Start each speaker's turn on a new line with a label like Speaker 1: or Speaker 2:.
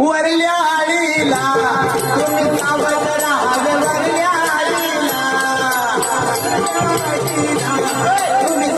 Speaker 1: वरल्या आळीला तुम्ही सावध वरल्या आळीला. तुम्ही